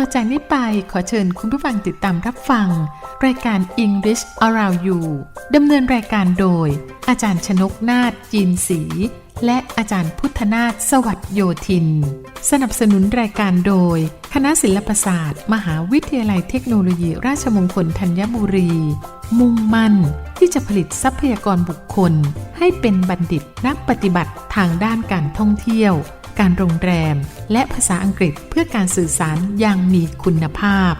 ต่อจากนี้ไปขอเชิญคุณผู้ฟังติดตามรับฟัง รายการ English Around You ดำเนินรายการโดย อาจารย์ชนกนาฏจีนศรีและอาจารย์พุทธนาถสวัสดโยธิน สนับสนุนรายการโดย คณะศิลปศาสตร์ มหาวิทยาลัยเทคโนโลยี ราชมงคลธัญบุรี มุ่งมั่นที่จะผลิตทรัพยากรบุคคล ให้เป็นบัณฑิตนักปฏิบัติทางด้านการท่องเที่ยว การโรงแรม และภาษาอังกฤษเพื่อการสื่อสารอย่างมีคุณภาพ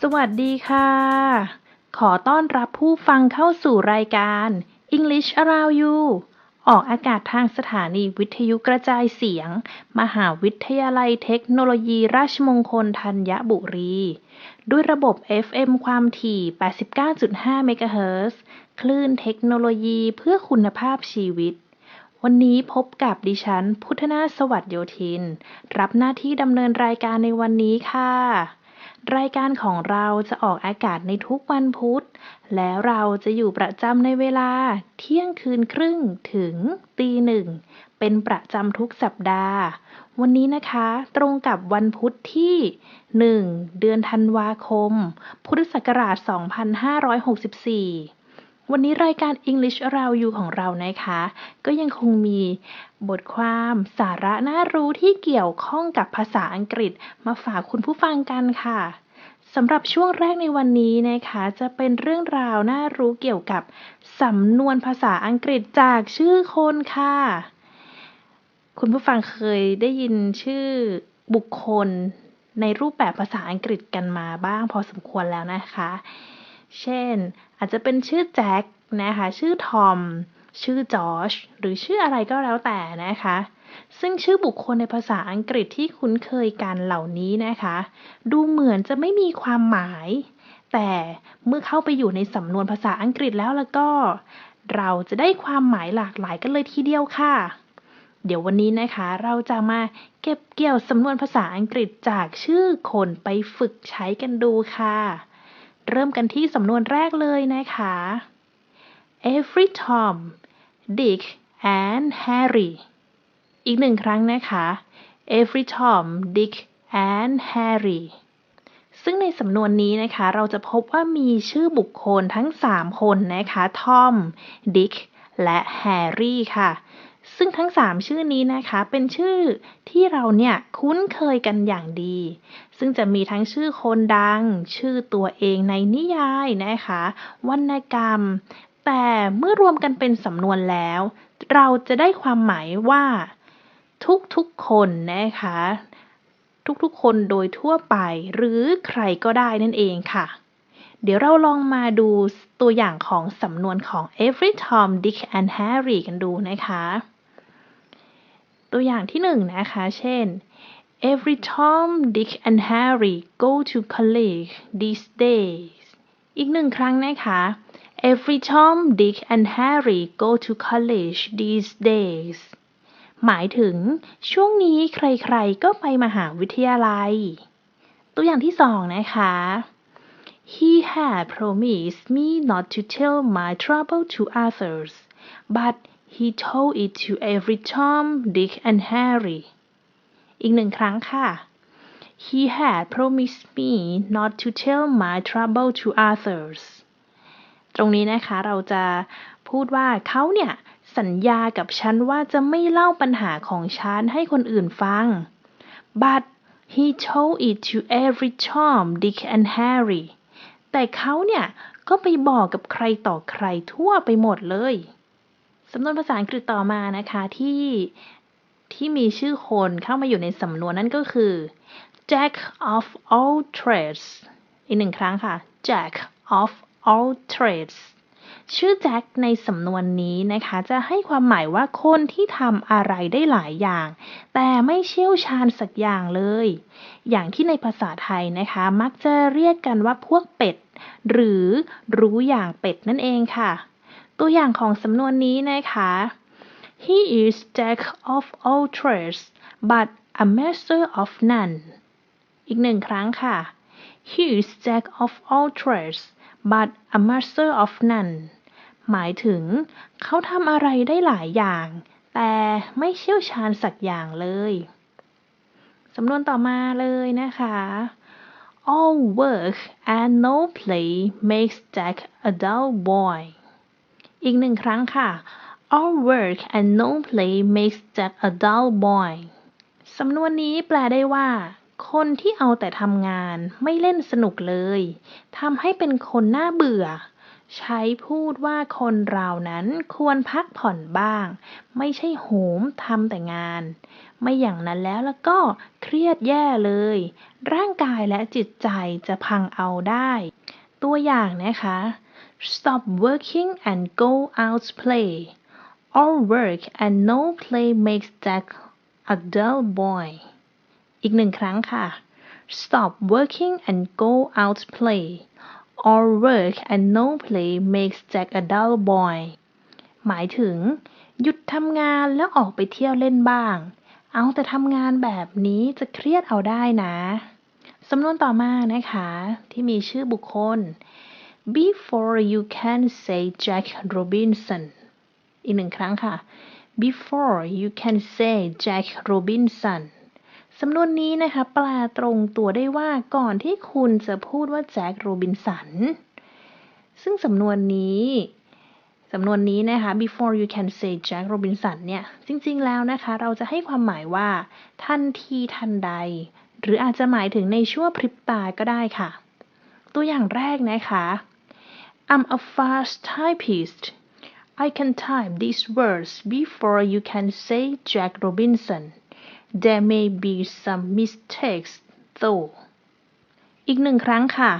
สวัสดีค่ะ ขอต้อนรับผู้ฟังเข้าสู่รายการ English Around You ออกอากาศทางสถานีวิทยุกระจายเสียง มหาวิทยาลัยเทคโนโลยีราชมงคลธัญบุรี ด้วยระบบ FM ความถี่ 89.5 เมกะเฮิรตซ์คลื่นเทคโนโลยีเพื่อคุณภาพชีวิต วันนี้พบกับดิฉัน พุทธนาสวัสดโยธิน รับหน้าที่ดำเนินรายการในวันนี้ค่ะ รายการของเราจะออกอากาศในทุกวันพุธ แล้วเราจะอยู่ประจำในเวลาเที่ยงคืนครึ่งถึงตีหนึ่ง เป็นประจำทุกสัปดาห์ วันนี้นะคะ ตรงกับวันพุธที่ 1 เดือนธันวาคม พุทธศักราช 2564วันนี้รายการ English Around You ของเรานะคะ ก็ยังคงมีบทความสาระน่ารู้ที่เกี่ยวข้องกับภาษาอังกฤษมาฝากคุณผู้ฟังกันค่ะสำหรับช่วงแรกในวันนี้นะคะ จะเป็นเรื่องราวน่ารู้เกี่ยวกับสำนวนภาษาอังกฤษจากชื่อคนค่ะ คุณผู้ฟังเคยได้ยินชื่อบุคคลในรูปแบบภาษาอังกฤษกันมาบ้างพอสมควรแล้วนะคะ เช่น อาจจะเป็นชื่อแจ็คนะคะ ชื่อทอม ชื่อจอชหรือชื่ออะไรก็แล้วแต่นะคะ ซึ่งชื่อบุคคลในภาษาอังกฤษที่คุ้นเคยกันเหล่านี้นะคะ ดูเหมือนจะไม่มีความหมาย แต่เมื่อเข้าไปอยู่ในสำนวนภาษาอังกฤษแล้วแล้วก็ เราจะได้ความหมายหลากหลายกันเลยทีเดียวค่ะ เดี๋ยววันนี้นะคะ เราจะมาเก็บเกี่ยวสำนวนภาษาอังกฤษจากชื่อคนไปฝึกใช้กันดูค่ะ เริ่มกันที่สำนวนแรกเลยนะคะ every Tom Dick and Harry อีกหนึ่งครั้งนะคะ every Tom Dick and Harry ซึ่งในสำนวนนี้นะคะ เราจะพบว่ามีชื่อบุคคลทั้ง 3 คนนะคะ Tom Dick และ Harry ค่ะ ซึ่งทั้ง 3 ชื่อนี้นะคะ เป็นชื่อที่เราเนี่ยคุ้นเคยกันอย่างดี ซึ่งจะมีทั้งชื่อคนดัง ชื่อตัวเองในนิยายนะคะ วรรณกรรม แต่เมื่อรวมกันเป็นสำนวนแล้ว เราจะได้ความหมายว่า ทุกๆคนนะคะ ทุกๆคนโดยทั่วไป หรือใครก็ได้นั่นเองค่ะเดี๋ยวเราลองมาดูตัวอย่างของสำนวนของ every Tom Dick and Harry กันดูนะคะ ตัวอย่างที่หนึ่งนะคะ เช่น every Tom Dick and Harry go to college these days อีกหนึ่งครั้งนะคะ every Tom Dick and Harry go to college these days หมายถึงช่วงนี้ใครๆ ก็ไปมหาวิทยาลัย ตัวอย่างที่สองนะคะ He had promised me not to tell my trouble to others, but he told it to every Tom, Dick and Harry. อีกหนึ่งครั้งค่ะ He had promised me not to tell my trouble to others. ตรงนี้นะคะเราจะพูดว่าเขาเนี่ยสัญญากับฉันว่าจะไม่เล่าปัญหาของฉันให้คนอื่นฟัง but he told it to every Tom, Dick and Harry แต่เขาเนี่ยก็ไปบอกกับใครต่อใครทั่วไปหมดเลย สำนวนภาษาอังกฤษต่อมานะคะที่ที่มีชื่อคนเข้ามาอยู่ในสำนวนนั่นก็คือ Jack of all trades อีกหนึ่งครั้งค่ะ Jack of all trades ชื่อแจ็คในสำนวนนี้นะคะ จะให้ความหมายว่าคนที่ทำอะไรได้หลายอย่าง แต่ไม่เชี่ยวชาญสักอย่างเลย อย่างที่ในภาษาไทยนะคะ มักจะเรียกกันว่าพวกเป็ด หรือรู้อย่างเป็ดนั่นเองค่ะ ตัวอย่างของสำนวนนี้นะคะ He is jack of all trades but a master of none อีกหนึ่งครั้งค่ะ He is jack of all trades but a master of none หมายถึง เขาทำอะไรได้หลายอย่าง แต่ไม่เชี่ยวชาญสักอย่างเลยสำนวนต่อมาเลยนะคะ all work and no play makes Jack a dull boy อีกหนึ่งครั้งค่ะ all work and no play makes Jack a dull boy สำนวนนี้แปลได้ว่า คนที่เอาแต่ทำงานไม่เล่นสนุกเลยทำให้เป็นคนน่าเบื่อ ใช้พูดว่าคนเรานั้นควรพักผ่อนบ้าง ไม่ใช่โหมทำแต่งาน ไม่อย่างนั้นแล้วแล้วก็เครียดแย่เลย ร่างกายและจิตใจจะพังเอาได้ ตัวอย่างนะคะ stop working and go out play all work and no play makes Jack a dull boy อีกหนึ่งครั้งค่ะ stop working and go out play all work and no play makes Jack a dull boy หมายถึง หยุดทำงานแล้วออกไปเที่ยวเล่นบ้าง เอาแต่ทำงานแบบนี้จะเครียดเอาได้นะ สำนวนต่อมานะคะ ที่มีชื่อบุคคล before you can say Jack Robinson อีกหนึ่งครั้งค่ะ before you can say Jack Robinson สำนวนนี้นะคะแปลตรงตัวได้ว่าก่อนที่คุณจะพูดว่าแจ็คโรบินสัน ซึ่งสำนวนนี้สำนวนนี้นะคะ before you can say Jack Robinson เนี่ย จริงๆแล้วนะคะ เราจะให้ความหมายว่า ทันทีทันใด หรืออาจจะหมายถึงในชั่วพริบตาก็ได้ค่ะ ตัวอย่างแรกนะคะ I'm a fast typist I can type these words before you can say Jack Robinson There may be some mistakes though อีกหนึ่งครั้งค่ะ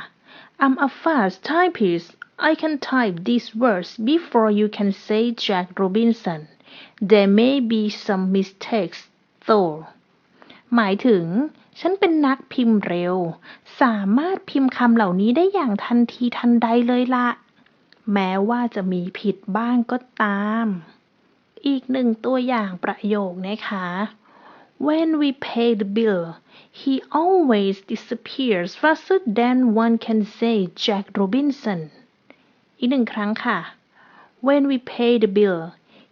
I'm a fast typist I can type these words before you can say Jack Robinson There may be some mistakes though หมายถึง ฉันเป็นนักพิมพ์เร็ว สามารถพิมพ์คำเหล่านี้ได้อย่างทันทีทันใดเลยละ แม้ว่าจะมีผิดบ้างก็ตาม อีกหนึ่งตัวอย่างประโยคนะคะ When we pay the bill he always disappears faster than one can say Jack Robinson อีกหนึ่งครั้งค่ะ When we pay the bill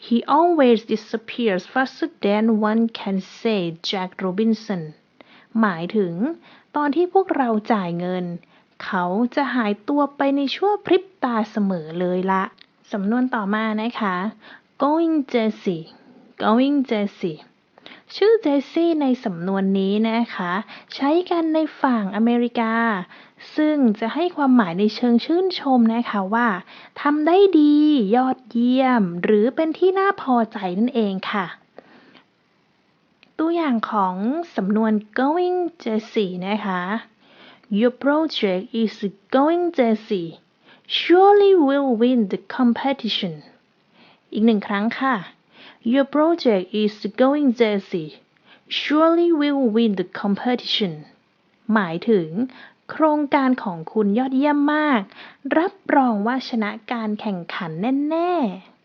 he always disappears faster than one can say Jack Robinson หมายถึง ตอนที่พวกเราจ่ายเงิน เขาจะหายตัวไปในชั่วพริบตาเสมอเลยละ สำนวนต่อมานะคะ going Jessie going Jessie ชื่อเจสซี่ในสำนวนนี้นะคะ ใช้กันในฝั่งอเมริกา ซึ่งจะให้ความหมายในเชิงชื่นชมนะคะว่าทำได้ดียอดเยี่ยม หรือเป็นที่น่าพอใจนั่นเองค่ะ ตัวอย่างของสำนวน going Jessie นะคะ Your project is going Jessie surely will win the competition อีกหนึ่งครั้งค่ะ Your project is going Jessie surely will win the competition หมายถึง โครงการของคุณยอดเยี่ยมมาก รับรองว่าชนะการแข่งขันแน่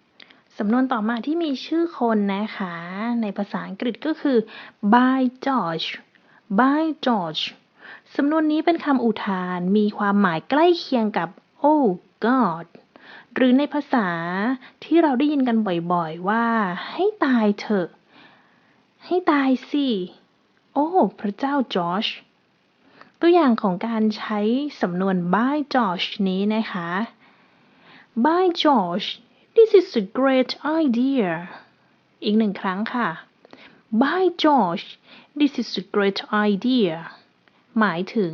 ๆ สำนวนต่อมาที่มีชื่อคนนะคะ ในภาษาอังกฤษก็คือ by George by George สำนวนนี้เป็นคำอุทาน มีความหมายใกล้เคียงกับ oh God หรือในภาษาที่เราได้ยินกันบ่อยๆว่า ให้ตายเถอะ ให้ตายสิ โอ้ พระเจ้าจอร์จตัวอย่างของการใช้สำนวน by George นี้นะคะ by George this is a great idea อีกหนึ่งครั้งค่ะ by George this is a great idea หมายถึง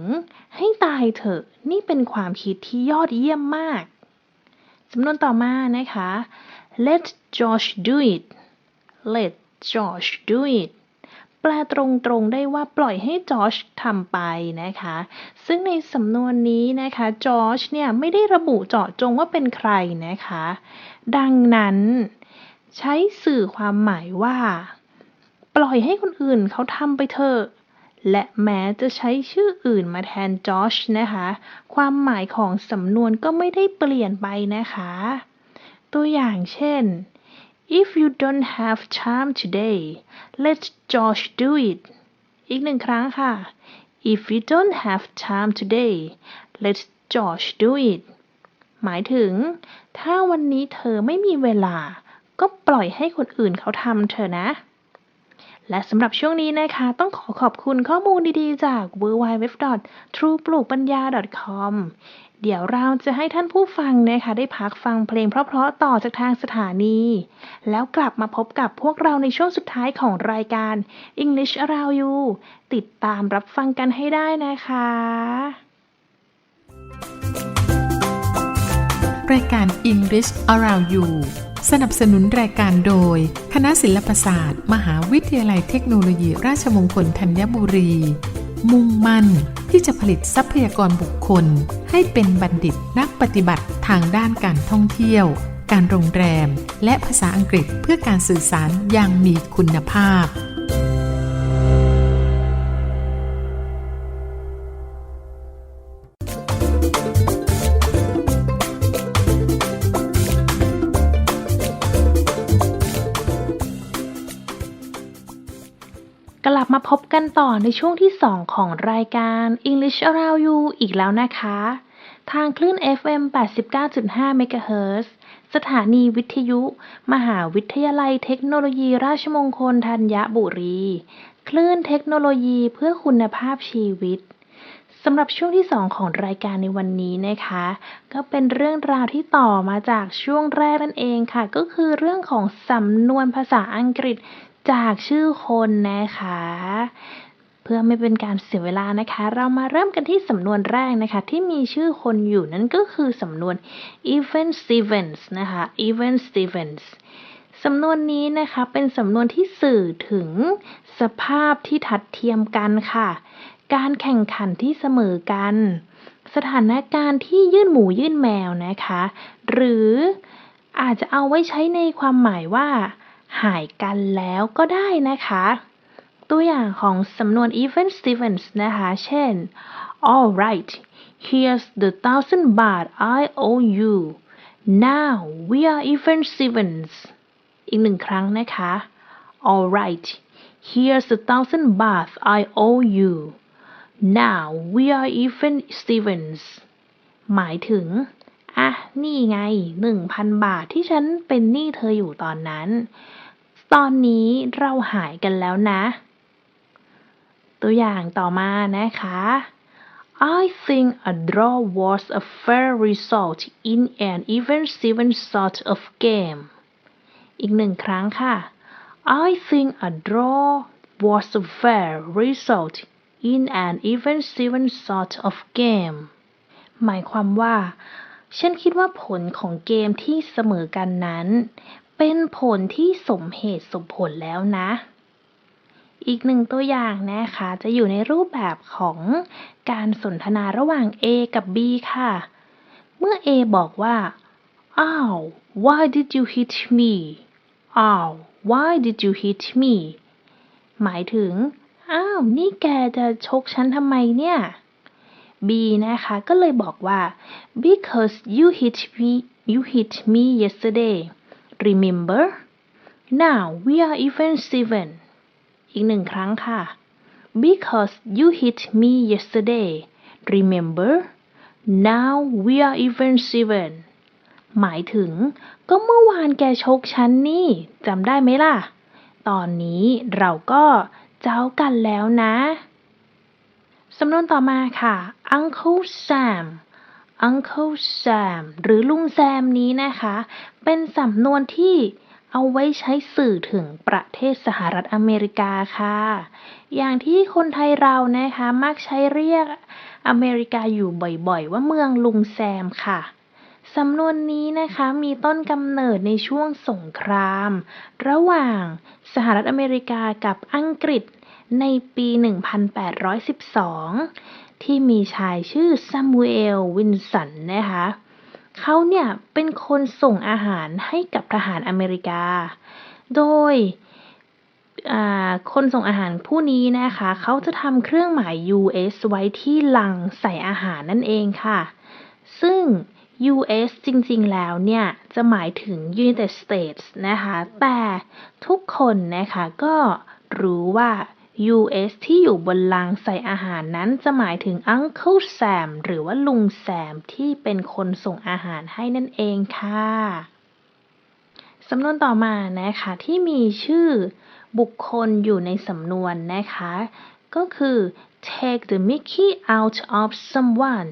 ให้ตายเถอะ นี่เป็นความคิดที่ยอดเยี่ยมมาก สำนวนต่อมานะคะ let Josh do it let Josh do it แปลตรงๆได้ว่าปล่อยให้จอชทำไปนะคะ ซึ่งในสำนวนนี้นะคะจอชเนี่ยไม่ได้ระบุเจาะจงว่าเป็นใครนะคะ ดังนั้น ใช้สื่อความหมายว่า ปล่อยให้คนอื่นเขาทำไปเถอะ และแม้จะใช้ชื่ออื่นมาแทนจอชนะคะ ความหมายของสำนวนก็ไม่ได้เปลี่ยนไปนะคะ ตัวอย่างเช่น If you don't have time today let Josh do it อีกหนึ่งครั้งค่ะ If you don't have time today let Josh do it หมายถึง ถ้าวันนี้เธอไม่มีเวลา ก็ปล่อยให้คนอื่นเขาทำเธอนะ และสำหรับช่วงนี้นะคะ ต้องขอขอบคุณข้อมูลดีๆ จาก w w w t r u e p l u k p a n y a c o m เดี๋ยวเราจะให้ท่านผู้ฟังนะคะ ได้พักฟังเพลงเพราะๆต่อจากทางสถานี แล้วกลับมาพบกับพวกเราในช่วงสุดท้ายของรายการ English Around You ติดตามรับฟังกันให้ได้นะคะ รายการ English Around You สนับสนุนรายการโดย คณะศิลปศาสตร์ มหาวิทยาลัยเทคโนโลยีราชมงคลธัญบุรี มุ่งมั่นที่จะผลิตทรัพยากรบุคคล ให้เป็นบัณฑิตนักปฏิบัติทางด้านการท่องเที่ยว การโรงแรม และภาษาอังกฤษเพื่อการสื่อสารอย่างมีคุณภาพ ต่อในช่วงที่ 2 ของรายการ English Around You อีกแล้วนะคะ ทางคลื่น FM 89.5 MHz สถานีวิทยุ มหาวิทยาลัยเทคโนโลยีราชมงคลธัญบุรี คลื่นเทคโนโลยีเพื่อคุณภาพชีวิตสำหรับช่วงที่ 2 ของรายการในวันนี้นะคะ ก็เป็นเรื่องราวที่ต่อมาจากช่วงแรกนั่นเองค่ะ ก็คือเรื่องของสำนวนภาษาอังกฤษ จากชื่อคนนะคะ เพื่อไม่เป็นการเสียเวลานะคะ เรามาเริ่มกันที่สำนวนแรกนะคะ ที่มีชื่อคนอยู่นั่นก็คือสำนวน Evan Stevens นะคะ Evan Stevens สำนวนนี้นะคะเป็นสำนวนที่สื่อถึงสภาพที่ทัดเทียมกันค่ะ การแข่งขันที่เสมอกัน สถานการณ์ที่ยื่นหมูยื่นแมวนะคะ หรืออาจจะเอาไว้ใช้ในความหมายว่า หายกันแล้วก็ได้นะคะ ตัวอย่างของสำนวน even Stevens นะคะ เช่น all right here's the thousand baht I owe you now we are even Stevens อีกหนึ่งครั้งนะคะ all right here's the thousand baht I owe you now we are even Stevens หมายถึงอะนี่ไง1,000บาทที่ฉันเป็นหนี้เธออยู่ตอนนั้น ตอนนี้เราหายกันแล้วนะ ตัวอย่างต่อมานะคะ I think a draw was a fair result in an even seven sort of game อีกหนึ่งครั้งค่ะ I think a draw was a fair result in an even seven sort of game หมายความว่า ฉันคิดว่าผลของเกมที่เสมอกันนั้น เป็นผลที่สมเหตุสมผลแล้วนะ อีกหนึ่งตัวอย่างนะคะ จะอยู่ในรูปแบบของการสนทนาระหว่าง A กับ B ค่ะ เมื่อ A บอกว่า อ้าว why did you hit me อ้าว why did you hit me หมายถึง อ้าว นี่แกจะชกฉันทำไมเนี่ย B นะคะ ก็เลยบอกว่า because you hit me you hit me yesterday remember now we are even seven อีกหนึ่งครั้งค่ะ because you hit me yesterday remember now we are even seven หมายถึง ก็เมื่อวานแกชกฉันนี่จำได้ไหมล่ะ ตอนนี้เราก็เจ้ากันแล้วนะ สำนวนต่อมาค่ะ Uncle Sam Uncle Sam หรือลุงแซมนี้นะคะ เป็นสำนวนที่เอาไว้ใช้สื่อถึงประเทศสหรัฐอเมริกาค่ะ อย่างที่คนไทยเรานะคะ มักใช้เรียกอเมริกาอยู่บ่อยๆ ว่าเมืองลุงแซมค่ะสำนวนนี้นะคะมีต้นกำเนิดในช่วงสงคราม ระหว่างสหรัฐอเมริกากับอังกฤษในปี 1812 ที่มีชายชื่อซามูเอลวินสันนะคะเขาเนี่ยเป็นคนส่งอาหารให้กับทหารอเมริกา โดยคนส่งอาหารผู้นี้นะคะ เขาจะทำเครื่องหมาย US ไว้ที่ลังใส่อาหารนั่นเองค่ะ ซึ่ง US จริงๆ แล้วเนี่ย จะหมายถึง United States นะคะ แต่ทุกคนนะคะก็รู้ว่า US ที่อยู่บนลังใส่อาหารนั้นจะหมายถึง Uncle Sam หรือว่าลุงแซมที่เป็นคนส่งอาหารให้นั่นเองค่ะ สำนวนต่อมานะคะที่มีชื่อบุคคลอยู่ในสำนวนนะคะ ก็คือ take the mickey out of someone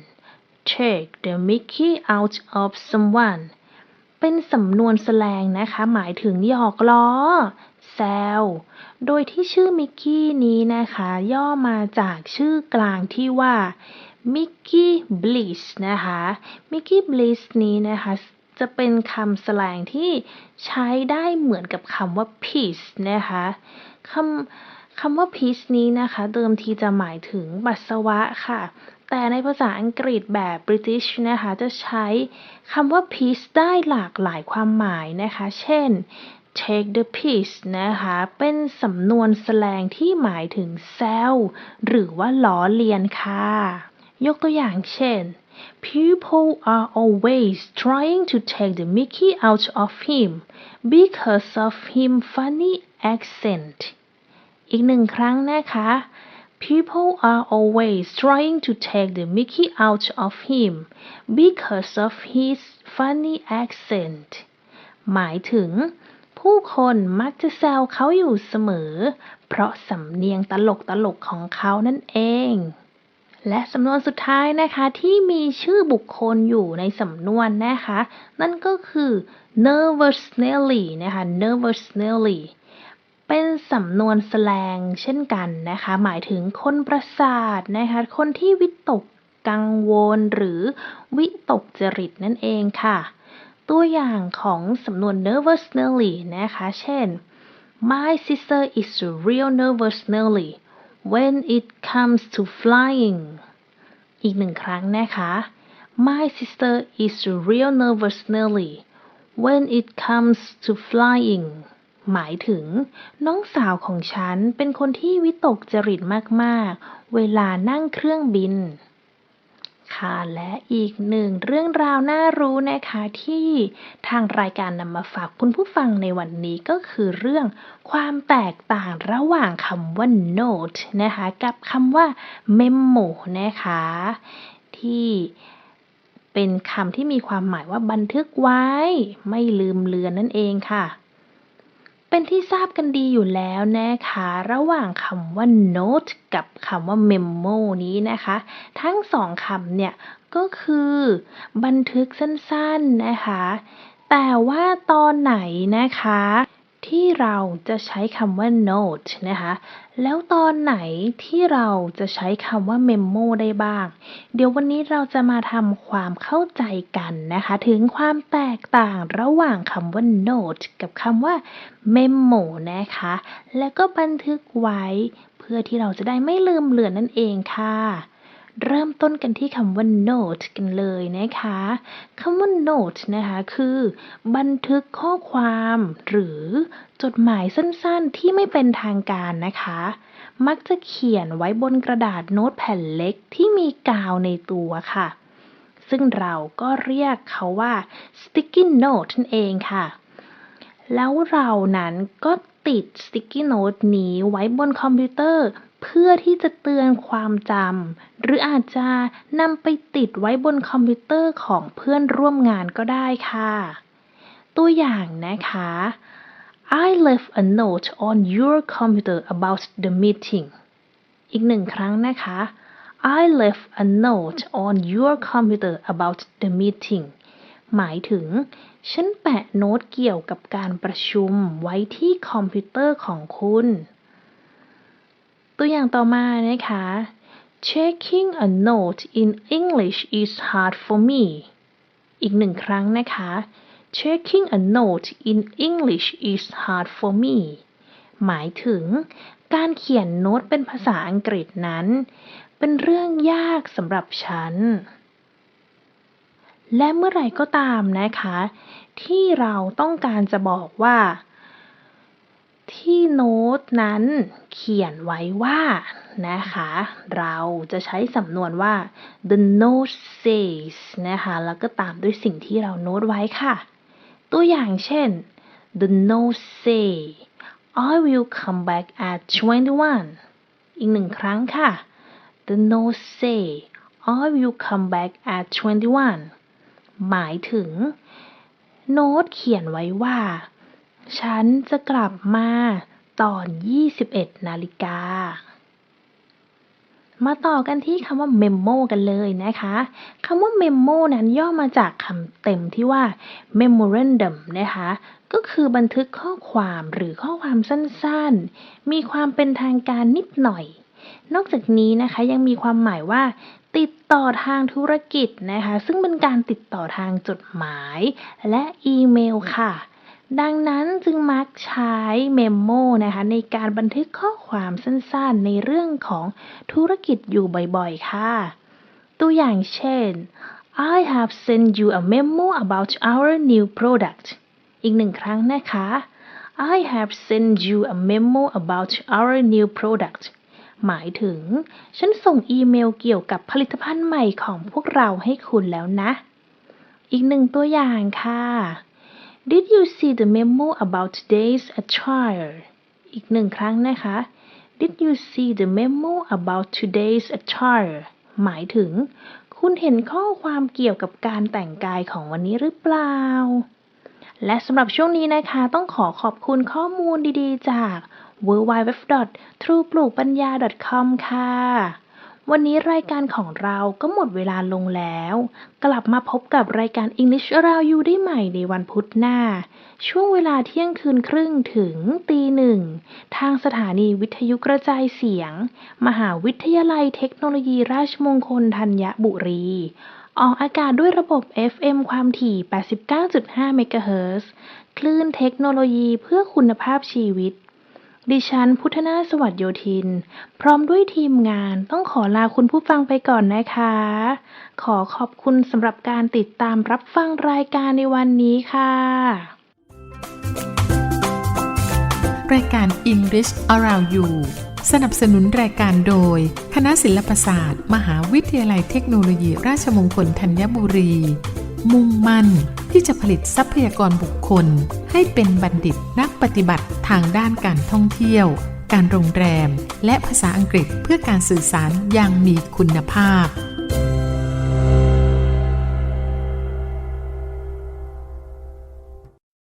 take the mickey out of someone เป็นสำนวนแสลงนะคะ หมายถึงหยอกล้อ แซวโดยที่ชื่อมิกกี้นี้นะคะ ย่อมาจากชื่อกลางที่ว่ามิกกี้บลิสนะคะมิกกี้บลิสนี้นะคะจะเป็นคำแสลงที่ใช้ได้เหมือนกับคำว่า peace นะคะคำคำว่า peace นี้นะคะ เดิมทีจะหมายถึงปัสสาวะค่ะ แต่ในภาษาอังกฤษแบบ British นะคะ จะใช้คำว่า peace ได้หลากหลายความหมายนะคะ เช่น take the piece นะคะ เป็นสำนวนแสลงที่หมายถึงแซวหรือว่าล้อเลียนค่ะ ยกตัวอย่างเช่น People are always trying to take the mickey out of him because of him funny accent อีกหนึ่งครั้งนะคะ People are always trying to take the mickey out of him because of his funny accent หมายถึง ผู้คนมักจะแซวเขาอยู่เสมอ เพราะสำเนียงตลกตลกๆของเขานั่นเอง และสำนวนสุดท้ายนะคะที่มีชื่อบุคคลอยู่ในสำนวนนะคะ นั่นก็คือ nervous Nelly นะคะ nervous Nelly เป็นสำนวนแสลงเช่นกันนะคะ หมายถึงคนประสาทนะคะ คนที่วิตกกังวลหรือวิตกจริตนั่นเองค่ะ ตัวอย่างของสำนวน nervously นะคะ เช่น My sister is a real nervous Nelly when it comes to flying อีกหนึ่งครั้งนะคะ My sister is a real nervous Nelly when it comes to flying หมายถึง น้องสาวของฉันเป็นคนที่วิตกจริตมาก ๆ เวลานั่งเครื่องบิน ค่ะและอีกหนึ่งเรื่องราวน่ารู้นะคะที่ทางรายการนำมาฝากคุณผู้ฟังในวันนี้ก็คือเรื่องความแตกต่างระหว่างคำว่า note นะคะกับคำว่า memo นะคะที่เป็นคำที่มีความหมายว่าบันทึกไว้ ไม่ลืมเลือนนั่นเองค่ะ เป็นที่ทราบกันดีอยู่แล้วนะคะ ระหว่างคำว่า note กับคำว่า memo นี้นะคะ ทั้งสองคำเนี่ย ก็คือบันทึกสั้นๆนะคะ แต่ว่าตอนไหนนะคะ ที่เราจะใช้คำว่า note นะคะ แล้วตอนไหนที่เราจะใช้คำว่า memo ได้บ้าง เดี๋ยววันนี้เราจะมาทำความเข้าใจกันนะคะ ถึงความแตกต่างระหว่างคำว่า note กับคำว่า memo นะคะ แล้วก็บันทึกไว้ เพื่อที่เราจะได้ไม่ลืมเลือนนั่นเองค่ะ เริ่มต้นกันที่คำว่า note กันเลยนะคะคำว่า note นะคะคือ บันทึกข้อความหรือจดหมายสั้นๆที่ไม่เป็นทางการนะคะ มักจะเขียนไว้บนกระดาษโน้ตแผ่นเล็กที่มีกาวในตัวค่ะ ซึ่งเราก็เรียกเขาว่า sticky note นั่นเองค่ะ แล้วเรานั้นก็ติด sticky note นี้ไว้บนคอมพิวเตอร์ เพื่อที่จะเตือนความจำ หรืออาจจะนำไปติดไว้บนคอมพิวเตอร์ของเพื่อนร่วมงานก็ได้ค่ะ ตัวอย่างนะคะ I left a note on your computer about the meeting อีกหนึ่งครั้งนะคะ I left a note on your computer about the meeting หมายถึง ฉันแปะโน้ตเกี่ยวกับการประชุมไว้ที่คอมพิวเตอร์ของคุณ ตัวอย่างต่อมานะคะ Checking a note in English is hard for me อีกหนึ่งครั้งนะคะ Checking a note in English is hard for me หมายถึงการเขียนโน้ตเป็นภาษาอังกฤษนั้น เป็นเรื่องยากสำหรับฉัน และเมื่อไหร่ก็ตามนะคะ ที่เราต้องการจะบอกว่า ที่โน้ตนั้นเขียนไว้ว่านะคะ เราจะใช้สำนวนว่า the note says นะคะ แล้วก็ตามด้วยสิ่งที่เราโน้ตไว้ค่ะ ตัวอย่างเช่น the note say I will come back at 21 อีกหนึ่งครั้งค่ะ The note say I will come back at 21 หมายถึง โน้ตเขียนไว้ว่า ฉันจะกลับมาตอน 21 นาฬิกา มาต่อกันที่คำว่า memo กันเลยนะคะคำว่า memo นั้นย่อมาจากคำเต็มที่ว่า memorandum นะคะ ก็คือบันทึกข้อความหรือข้อความสั้นๆ มีความเป็นทางการนิดหน่อย นอกจากนี้นะคะยังมีความหมายว่าติดต่อทางธุรกิจนะคะ ซึ่งเป็นการติดต่อทางจดหมายและอีเมลค่ะ ดังนั้นจึงมักใช้เมมโมนะคะในการบันทึกข้อความสั้นๆ ในเรื่องของธุรกิจอยู่บ่อยๆ ค่ะ ตัวอย่างเช่น I have sent you a memo about our new product อีกหนึ่งครั้งนะคะ I have sent you a memo about our new product หมายถึง ฉันส่งอีเมลเกี่ยวกับผลิตภัณฑ์ใหม่ของพวกเราให้คุณแล้วนะ อีกหนึ่งตัวอย่างค่ะ Did you see the memo about today's attire อีกหนึ่งครั้งนะคะ Did you see the memo about today's attire หมายถึง คุณเห็นข้อความเกี่ยวกับการแต่งกายของวันนี้หรือเปล่า และสำหรับช่วงนี้นะคะ ต้องขอขอบคุณข้อมูลดีๆ จาก w w w t r u e p l u k p a n y a c o m ค่ะ วันนี้รายการของเราก็หมดเวลาลงแล้ว กลับมาพบกับรายการ English Around You ได้ใหม่ในวันพุธหน้า ช่วงเวลาเที่ยงคืนครึ่งถึงตีหนึ่ง ทางสถานีวิทยุกระจายเสียง มหาวิทยาลัยเทคโนโลยีราชมงคลธัญบุรี ออกอากาศด้วยระบบ FM ความถี่ 89.5 เมกะเฮิรตซ์คลื่นเทคโนโลยีเพื่อคุณภาพชีวิต ดิฉันพุทธนาสวัสดโยธิน พร้อมด้วยทีมงานต้องขอลาคุณผู้ฟังไปก่อนนะคะ ขอขอบคุณสำหรับการติดตามรับฟังรายการในวันนี้ค่ะ รายการ English Around You สนับสนุนรายการโดย คณะศิลปศาสตร์ มหาวิทยาลัยเทคโนโลยีราชมงคลธัญบุรี มุ่งมั่น ที่จะผลิตทรัพยากรบุคคล ให้เป็นบัณฑิตนักปฏิบัติทางด้านการท่องเที่ยว การโรงแรม และภาษาอังกฤษเพื่อการสื่อสารอย่างมีคุณภาพ